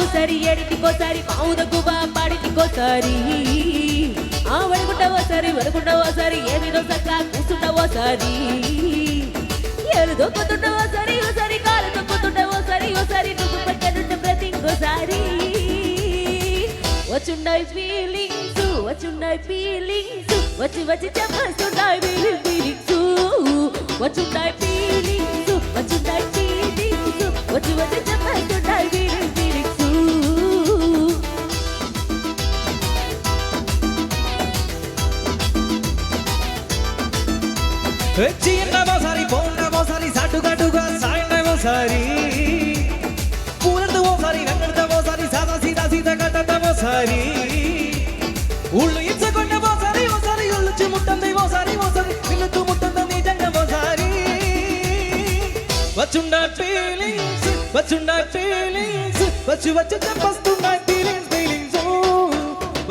ఇంకోసారి పావు దగ్గుబా పాడి ఇంకోసారి ఆ వడుకుంటావోసారి వడుకుంటావోసారి ఏమిదో ఓసారి ఏమిటో సక్క కూర్చుంటా ఏలు దొక్కుతుంటావోసారి ఓసారి కాలు దొక్కుతుంటావోసారి ఓసారి ఓసారి నువ్వు పక్కనుంటే ప్రతి ఇంకోసారి. వచ్చున్నాయి ఫీలింగ్స్ వచ్చున్నాయి ఫీలింగ్స్ వచ్చి వచ్చి చెప్పేస్తుండాయి ఫీలింగ్స్ వచ్చుండాయి சின்ன சாரி போன சாரி சாட்டு காட்டுகா சாயன சாரி பூரந்தவோ சாரி வெங்கடத்தவோ சாரி சாதா சீதா சீதா கட்டத்தவோ சாரி உள்ள இச்ச கொண்டவோ சாரி ஓ சாரி உள்ளுச்சு முட்டந்தைவோ சாரி ஓ சாரி நிலுத்து முட்டந்தந்தி ஜங்கவோ சாரி வச்சுண்டா ஃபீலிங்ஸ் வச்சுண்டா ஃபீலிங்ஸ் வச்சு வச்சு தப்பஸ்துண்டா ஃபீலிங்ஸ் ஃபீலிங்ஸ்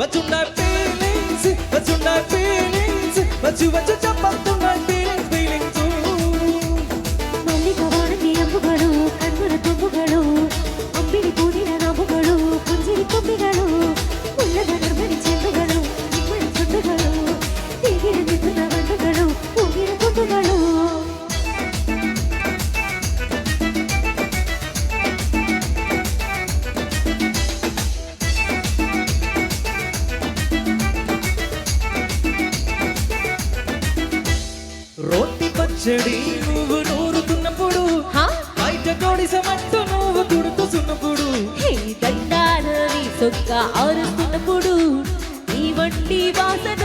வச்சுண்டா ஃபீலிங்ஸ் வச்சுண்டா ஃபீலிங்ஸ் வச்சு வச்சு தப்பஸ்துண்டா పచ్చడి నువ్వు నూరుతున్నప్పుడు బయట కోడిసమంటూ నువ్వు తుడుతున్నప్పుడు సొక్క ఆరుస్తున్నప్పుడు నీ వంటి వాసన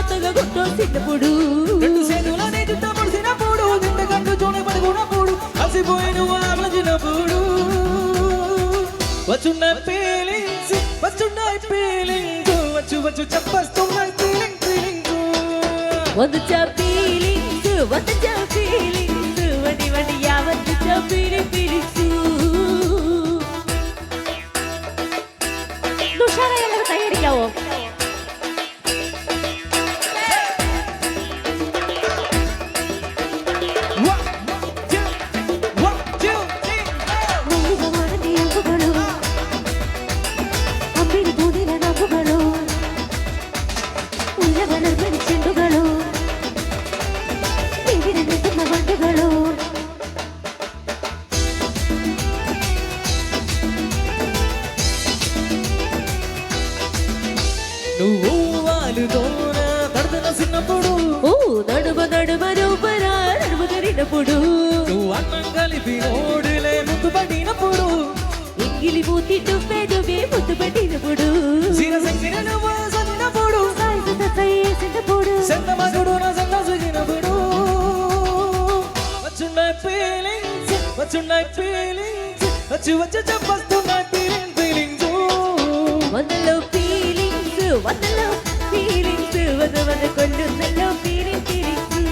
వచ్చున్న ఫీలింగ్స్ వచ్చున్న ఫీలింగ్స్ వచ్చు వచ్చు చెప్పస్తున్న ఫీలింగ్ వడి వడి యావత్ ఫీలింగ్ ఫీలింగ్స్ ದುಷಾರ ಎಲ್ಲರೂ ಕೈ ಹಿಡಿಯಾವು One, చిన్నప్పుడు ఓ నడుమ నడుమ రూపరా నడుమ గరినప్పుడు నువ్వు అన్నం కలిపి నోడులే ముద్దు పడినప్పుడు ఎంగిలి మూతి నువ్వే నువ్వే ముద్దు పట్టినప్పుడు సిర సంగిన నువ్వు సన్నప్పుడు సాయిత వేసినప్పుడు. సెంగమగుడు నా సంగ సుగినప్పుడు. వచ్చున్న ఫీలింగ్స్ వచ్చున్న ఫీలింగ్స్ వచ్చి వచ్చి వదలో పీరించు వద వద కొండు సెల్లో పీరి పీరించు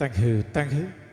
Thank you, thank you.